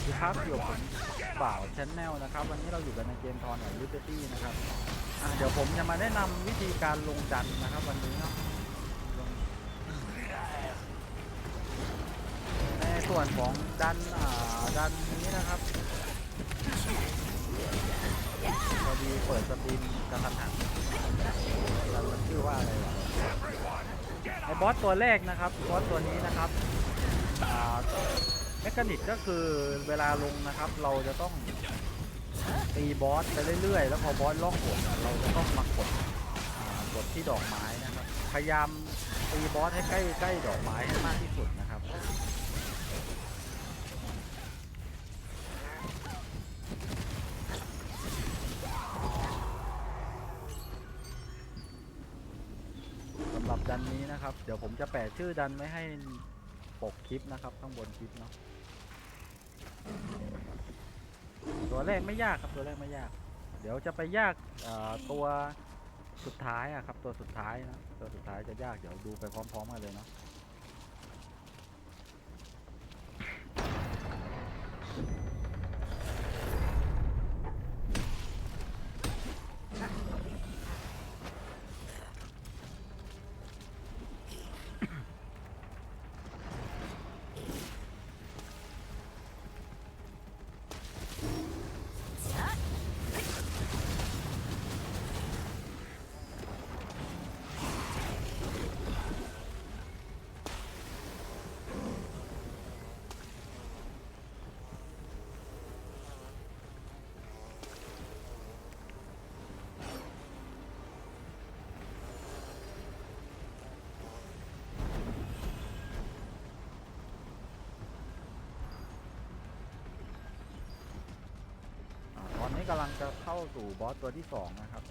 สดีครับอยู่กับผมบ่าวชแนลนะครับ วันนี้เราอยู่กันในเกมทอนของลิเบอร์ตี้นะครับอะเดี๋ยวผมจะมาแนะนำวิธีการลงดันนะครับ วันนี้เนาะลงในส่วนของดันอ่าดันนี้นะครับพอดีเปิดสตรีมกระทันหันดันมันชื่อว่าอะไรวะไอ้บอสตัวแรกนะครับบอสตัวนี้นะครับอ่า เมคานิกก็คือเวลาลงนะครับ เราจะต้องตีบอสไปเรื่อยๆ แล้วพอบอสล่องหนอะเราจะต้องมากดกดที่ดอกไม้นะครับ พยายามตีบอสให้ใกล้ใกล้ดอกไม้ให้มากที่สุดนะครับสำหรับดันนี้นะครับ เดี๋ยวผมจะแปะชื่อดันไว้ให้ ปกคลิปนะครับ ข้างบนคลิปเนาะตัวแรกไม่ยากครับตัวแรกไม่ยาก เดี๋ยวจะไปยากตัวสุดท้ายอะครับ ตัวสุดท้ายนะตัวสุดท้ายจะยากเดี๋ยวดูไปพร้อม ๆ กันเลยเนาะ กำลังจะเข้าสู่บอสตัวที่สองนะครับ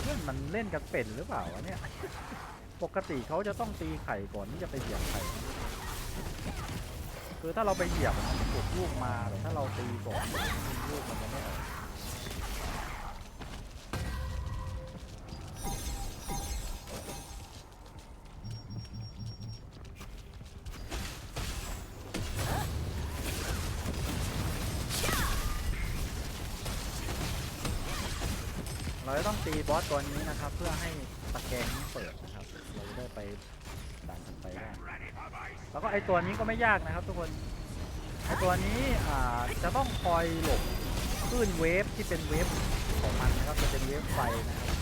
เพื่อนมันเล่นกันเป็นหรือเปล่าวะเนี่ย ปกติเขาจะต้องตีไข่ก่อนที่จะไปเหยียบไข่ คือถ้าเราไปเหยียบมันจะถูกลูกมาแต่ถ้าเราตีก่อนลูกมันจะไม่ออก จะต้องตีบอสตัวนี้นะครับ เพื่อให้ตะแกรงนี้เปิดนะครับ เราจะได้ไปดันกันไปได้แล้วก็ไอตัวนี้ก็ไม่ยากนะครับ ทุกคนไอตัวนี้อ่าจะต้องคอยหลบคลื่นเวฟที่เป็นเวฟของมันนะครับจะเป็นเวฟไฟนะครับ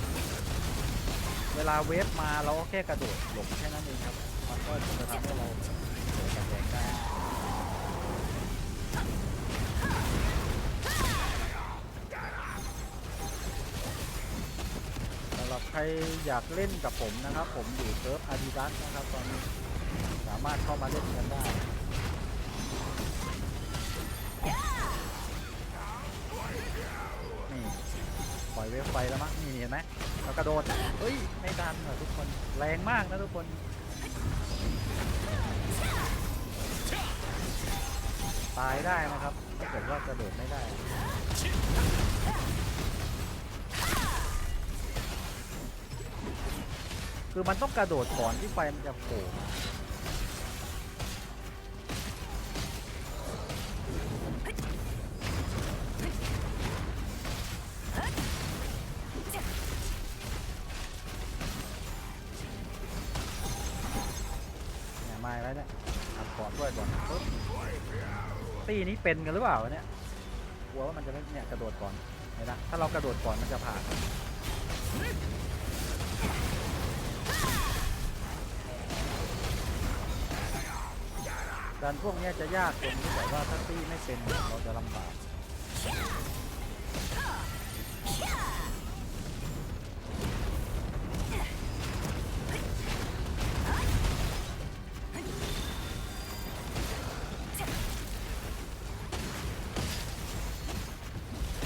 เวลาเวฟมาเราก็แค่กระโดดหลบแค่นั้นเองครับมันก็จะทำให้เราเกิดการแดงได้ ครอยากเล่นกับผมนะครับ ผมอยู่เซิร์ฟอาดิดาสนะครับตอนนี้สามารถเข้ามาเล่นกันได้นี่ปล่อยเวฟไฟแล้วมั้งนี่เห็นไหมเรากระโดดเฮ้ยไม่ดันเหรอทุกคนแรงมากนะทุกคนตายได้นะครับถ้าเกิดว่ากระโดดไม่ได้ คือมันต้องกระโดดก่อนที่ไฟมันจะโผล่มาเนี่ยมาอีกแล้วเนี่ยอัดก่อนด้วยก่อนตีนี้เป็นกันหรือเปล่าเนี่ยกลัวว่ามันจะไม่เนี่ยกระโดดก่อนเห็นนะถ้าเรากระโดดก่อนมันจะผ่าน การพวกนี้จะยากตรงที่แบบว่าถ้าตีไม่เป็นเราจะลำบาก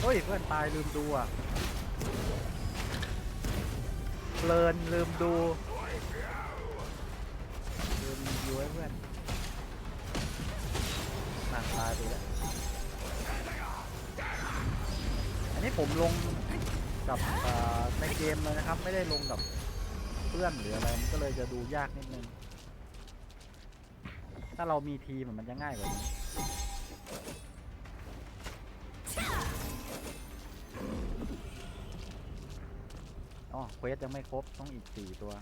เฮ้ยเพื่อนตายลืมดูอะเพลินลืมดู นั่งตายไปแล้วอันนี้ผมลงกับในเกมเลยนะครับ ไม่ได้ลงกับเพื่อนหรืออะไรมันก็เลยจะดูยากนิดนึง ถ้าเรามีทีมมันจะง่ายกว่านี้อ๋อเควสยังไม่ครบต้องอีกสี่ตัว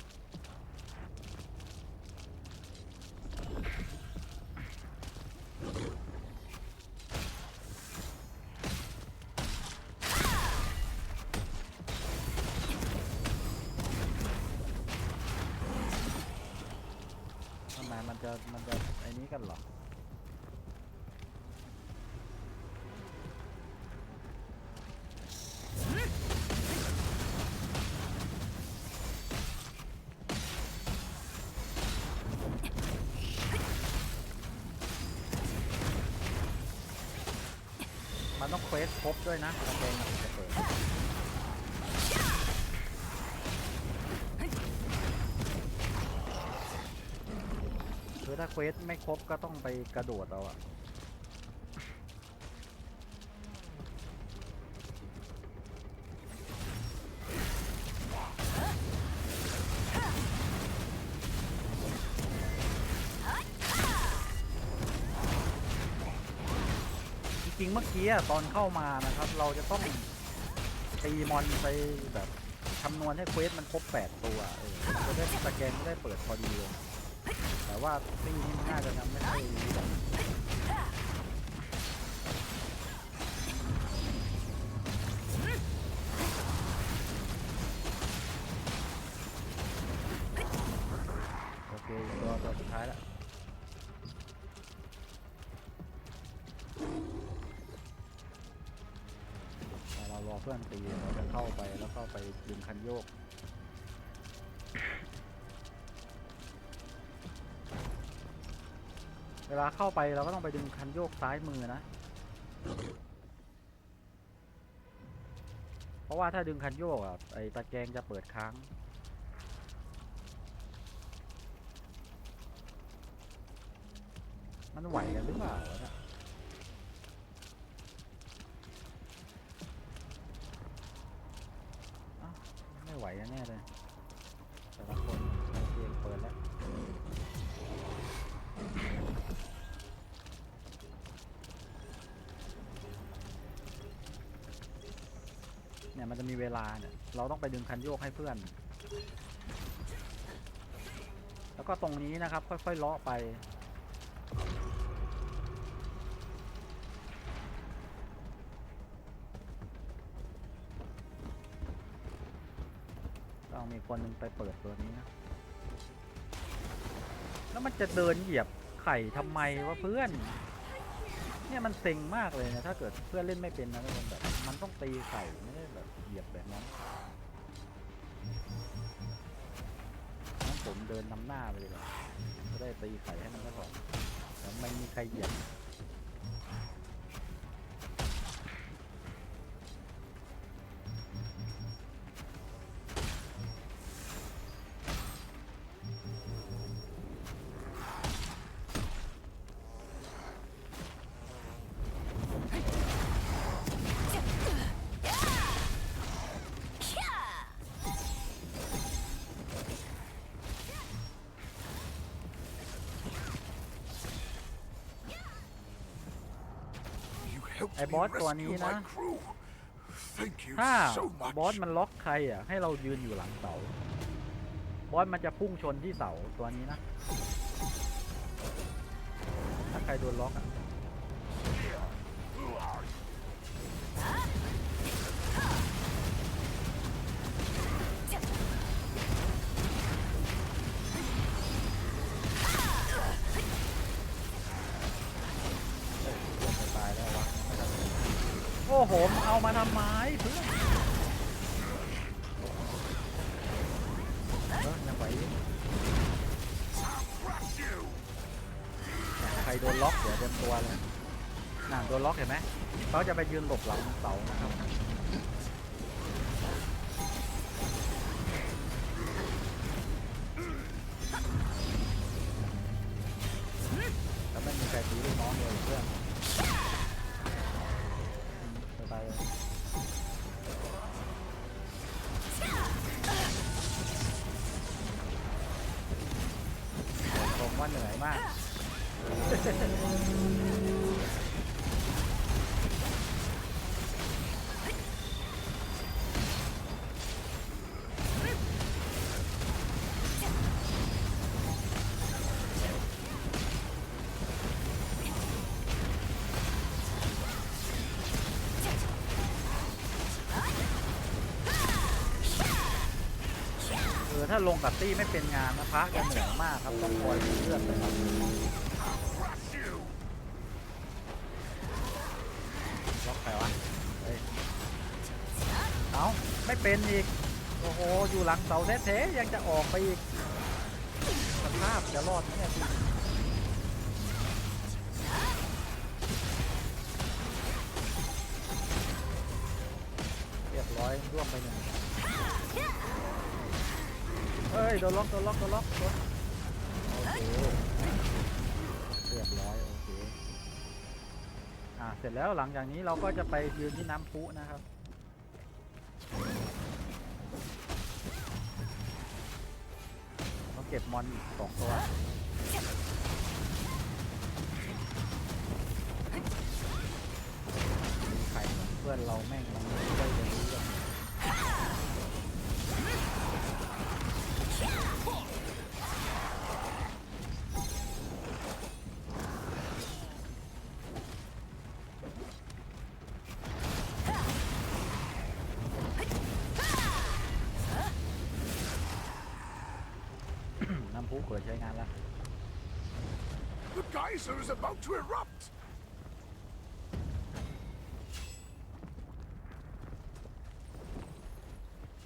ทำไมมัน จะมันจะไอ้นี้กันเหรอมันต้องเควสครบด้วยนะกางเอะถึงจะเปิด คือถ้าเควสไม่ครบก็ต้องไปกระโดดเอาอะจริงๆเมื่อกี้อะตอนเข้ามานะครับ เราจะต้องตีมอนไปแบบคำนวณให้เควสมันครบ 8 ตัวเออจะได้สแกนจะได้เปิดพอดีเลย แต่ว่าตีนี้มันน่าจะยังไม่ค่อยรู้หรอโอเคตัวตัวสุดท้ายแล้วเรารอเพื่อนตีเราจะเข้าไปแล้วก็ไปดึงคันโยก วลาเข้าไปเราก็ต้องไปดึงคันโยกซ้ายมือนะ เพราะว่าถ้าดึงคันโยกอะไอตะแกรงจะเปิดค้าง มันไหวกันหรือเปล่าเนี่ย เราต้องไปดึงคันโยกให้เพื่อน แล้วก็ตรงนี้นะครับ ค่อยๆเลาะไป ต้องมีคนหนึ่งไปเปิดตัวนี้นะ แล้วมันจะเดินเหยียบไข่ทำไมวะเพื่อนเนี่ยมันเซ็งมากเลยนะถ้าเกิดเพื่อนเล่นไม่เป็นนะทุกคนแบบมันต้องตีไข่ไม่ได้แบบเหยียบแบบนั้น ผมเดินนำหน้าไปเลยดีกว่าจะได้ตีไข่ให้มันก็พอแล้วไม่มีใครเหยียบ ไอ้บอสตัวนี้นะ ถ้า so บอส much. มันล็อกใครอะ ให้เรายืนอยู่หลังเสา บอสมันจะพุ่งชนที่เสาตัวนี้นะ ถ้าใครโดนล็อกอะ ผมเอามาทำไมเพื่อนยังไหวใครโดนล็อกเดี๋ยวเต็มตัวเลยน่าโดนล็อกเห็นไหมเขาจะไปยืนหลบหลังเสานะครับ ถ้าลงกับตี้ไม่เป็นงานนะพระจะเหนื่อยมากครับต้องคอยดูเลือดเลยครับ ไม่เป็นอีก โอ้โห อยู่หลังเสาแท้ๆยังจะออกไปอีก สภาพจะรอดไหมเนี่ยเรียบร้อยร่วมไปหนึ่งเฮ้ย โดนล็อก โดนล็อก โดนล็อกโดนโอเคเรียบร้อย โอเค อ่า เสร็จแล้วหลังจากนี้เราก็จะไปยืนที่น้ำพุนะครับ ก็บมอนอีกสองตัวมีไข่เพื่อนเราแม่งมันไม่ได้เลย น้ำพุเปิดใช้งานแล้ว The geyser is about to erupt!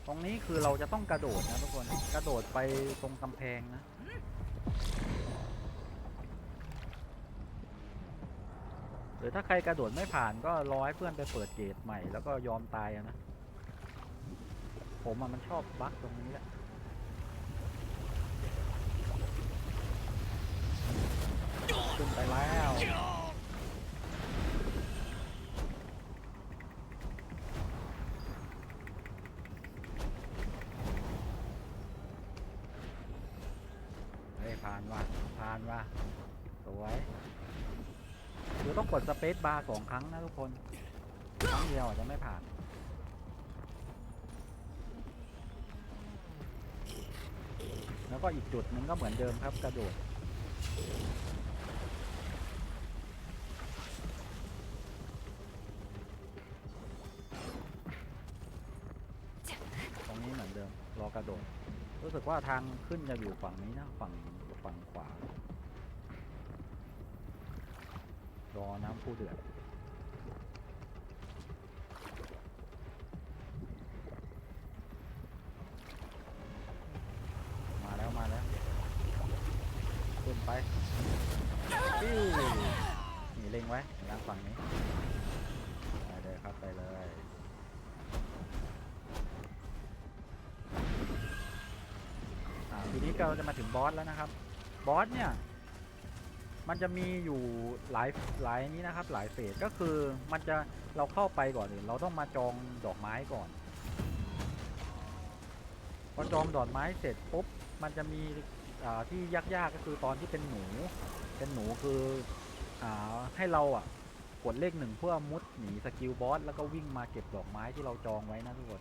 ตรงนี้คือเราจะต้องกระโดดนะทุกคน กระโดดไปตรงกำแพงนะ หรือถ้าใครกระโดดไม่ผ่านก็รอให้เพื่อนไปเปิดเกตใหม่แล้วก็ยอมตายอะนะ ผมอะมันชอบบั๊กตรงนี้แหละ ขึ้นไปแล้วเฮ้ยผ่านว่ะผ่านว่ะสวยเดี๋ยวต้องกดสเปซบาร์สองครั้งนะทุกคนครั้งเดียวอาจจะไม่ผ่านแล้วก็อีกจุดนึงก็เหมือนเดิมครับกระโดด ตรงนี้เหมือนเดิม รอ กระโดด รู้สึกว่าทางขึ้นจะอยู่ฝั่งนี้นะ ฝั่งฝั่งขวารอน้ำผู้เดือด มาแล้วมาแล้วขึ้นไปปิ้วนี่เล็งไว้ทางฝั่งนี้ ไปเลยครับไปเลย อ่าทีนี้ เราจะมาถึงบอสแล้วนะครับ บอสเนี่ย มันจะมีอยู่หลายหลายนี้นะครับ หลายเฟสก็คือมันจะเราเข้าไปก่อนอื่นเราต้องมาจองดอกไม้ก่อน พอจองดอกไม้เสร็จปุ๊บมันจะมีที่ยากๆก็คือตอนที่เป็นหนู เป็นหนูคืออให้เราอะกดเลขหนึ่งเพื่อมุดหนีสกิลบอสแล้วก็วิ่งมาเก็บดอกไม้ที่เราจองไว้นะทุกคน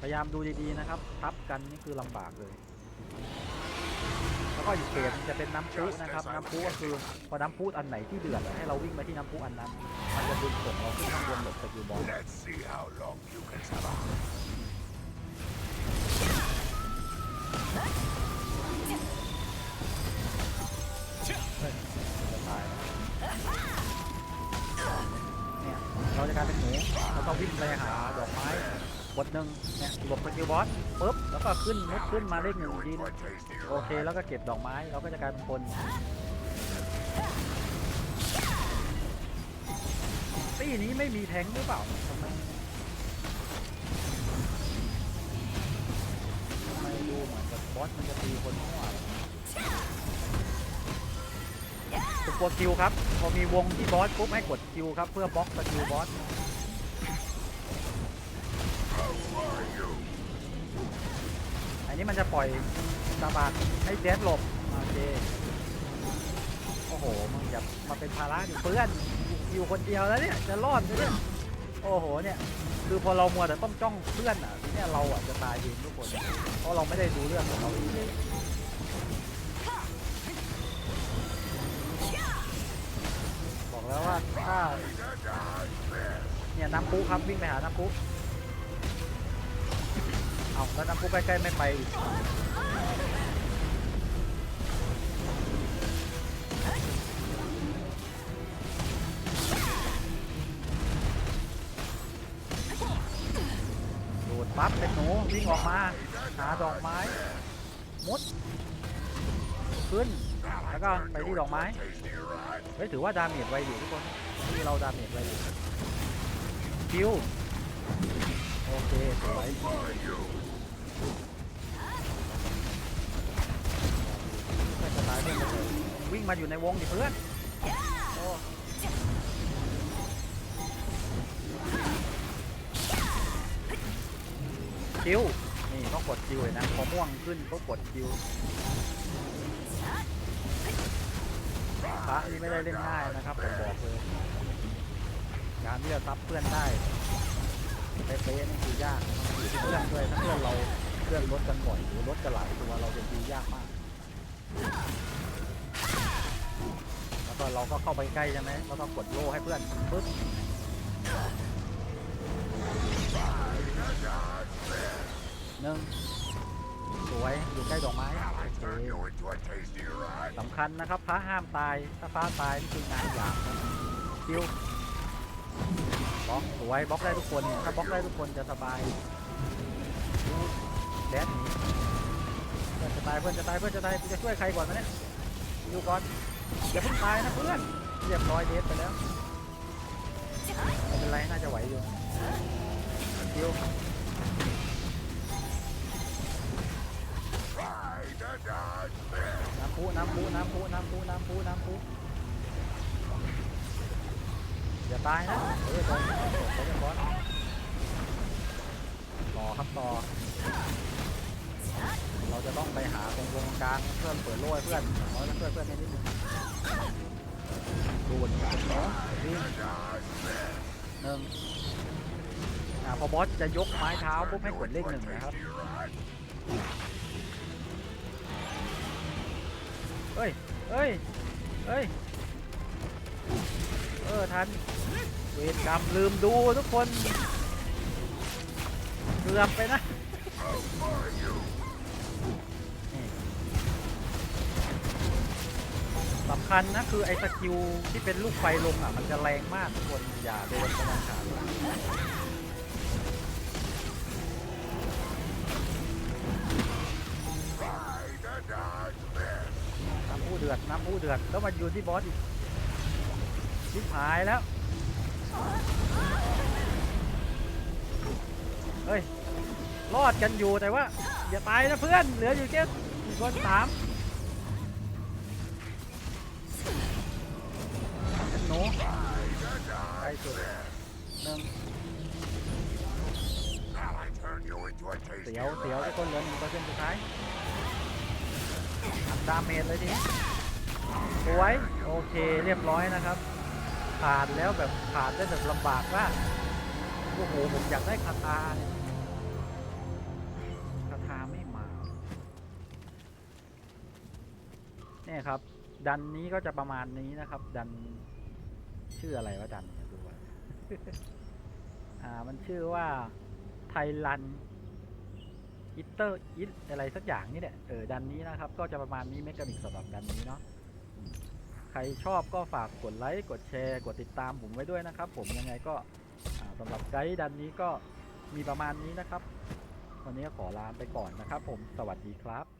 พยายามดูดีๆนะครับ ทับกันนี่คือลำบากเลย แล้วก็อีกเฟสมันจะเป็นน้ำพุนะครับ น้ำพุก็คือพอน้ำพุอันไหนที่เดือดอะให้เราวิ่งไปที่น้ำพุอันนั้น มันจะดึงส่งเราขึ้นข้างบนหลบสกิลบอล Let's see how long you can survive. จะตายเนี่ยเราจะกลายเป็นหมูเราต้องวิ่งไปหาดอ กดหนึ่งเนี่ยหลบสกิลบอสปุ๊บแล้วก็ขึ้นมุดขึ้นมาเลขหนึ่งดินโอเคแล้วก็เก็บดอกไม้เราก็จะกลายเป็นคนตีนี้ไม่มีแทงหรือเปล่าทำไมทำไมดูเหมือนกับบอสมันจะตีคนมั่วตัวกดคิวครับ พอมีวงที่บอสปุ๊บให้กดคิวครับเพื่อบล็อกสกิลบอส อันนี้มันจะปล่อยตาบาดให้เดสหลบโอเคโอ้โหมึงอย่ามาเป็นภาระดิเพื่อนอยู่คนเดียวแล้วเนี่ยจะรอดไหมเนี่ยโอ้โหเนี่ยคือพอเรามัวแต่ต้องจ้องเพื่อนอะทีเนี้ยเราอะจะตายเองทุกคนเพราะเราไม่ได้ดูเรื่องของเราเองบอกแล้วว่าถ้าเนี่ยน้ำพุครับวิ่งไปหาน้ำพุ เอาแล้วน้ำพุใกล้ๆไม่ไปอีกดูดปั๊บเป็นหนูวิ่งออกมา หาดอกไม้มุดขึ้น แล้วก็ไปที่ดอกไม้ เฮ้ย ถือว่าดาเมจไวอยู่ทุกคนที่เราดาเมจไวอยู่คิวโอเคสวย ไม่จะตายไม่จะตายวิ่งมาอยู่ในวงดิเพื่อนโอ้คิวนี่ต้องกดคิวเลยนะพอม่วงขึ้นก็กดคิวพระนี่ไม่ได้เล่นง่ายนะครับผมบอกเลยการที่จะซับเพื่อนได้เป๊ะๆนี่คือยากนะครับอยู่ที่เพื่อนด้วยถ้าเพื่อนเรา พื่อนลดกันบ่อยหรือลดกันหลายตัวเราจะคิวยากมาก แล้วก็เราก็เข้าไปใกล้ใช่ไหมแล้วก็กดโล่ให้เพื่อนปึ๊บหนึ่งสวยอยู่ใกล้ดอกไม้สำคัญนะครับพระห้ามตาย ถ้าพระตายนี่คืองานหยาบคิวบล็อกสวยบล็อกได้ทุกคนเนี่ยถ้าบล็อกได้ทุกคนจะสบาย แดดหนีเพื่อนจะตายเพื่อนจะตายเพื่อนจะตายกูจะช่วยใครก่อนวะเนี่ยอยู่ก่อนอย่าเพิ่งตายนะเพื่อนเรียบร้อยเดทไปแล้วไม่เป็นไรน่าจะไหวอยู่คิวน้ำพุน้ำพุน้ำพุน้ำพุน้ำพุน้ำพุอย่าตายนะเออตอนนี้เขาจะบอสต่อครับต่อ เราจะต้องไปหาตรงวงกลางเพื่อนเปิดโล่เพื่อนน้อยเพื่อนเพื่อนนิดนึงดูดเนาะวิ่หนึ่งอ่าพอบอสจะยกไม้เท้าปุ๊บให้กดเลขหนึ่งนะครับเอ้ยเอ้ยเอ้ยเออทันเวรกรรมลืมดูทุกคนเกือบไปนะ สำคัญนะคือไอ้สกิลที่เป็นลูกไฟลงอะ มันจะแรงมากคนอย่าโดนกำลังขาดน้ำผู้เดือดน้ำผู้เดือดแล้วมันอยู่ที่บอสอีกชิบหายแล้ว เฮ้ย รอดกันอยู่แต่ว่า อย่าตายนะเพื่อน เหลืออยู่แค่คนสาม สุดหนึ่ง Now I turn you into a tasty เสียวเสียวทุกคนเหลือหนึ่งเปอร์เซ็นต์สุดท้ายทำดาเมจเลยทีนี้สวยโอเคเรียบร้อยนะครับ ผ่านแล้วแบบผ่านได้แบบลำบากมากโอ้โหผมอยากได้คาถาคาถาไม่มาเนี่ยครับ ดันนี้ก็จะประมาณนี้นะครับ ดันชื่ออะไรวะดัน อ่า มันชื่อว่าไทลันอิตเตอร์อิตอะไรสักอย่างนี่แหละเออดันนี้นะครับ ก็จะประมาณนี้เมกานิกสำหรับดันนี้เนาะใครชอบก็ฝากกดไลค์กดแชร์ กดติดตามผมไว้ด้วยนะครับ ผมยังไงก็สำหรับไกด์ดันนี้ก็มีประมาณนี้นะครับ วันนี้ก็ขอลาไปก่อนนะครับ ผมสวัสดีครับ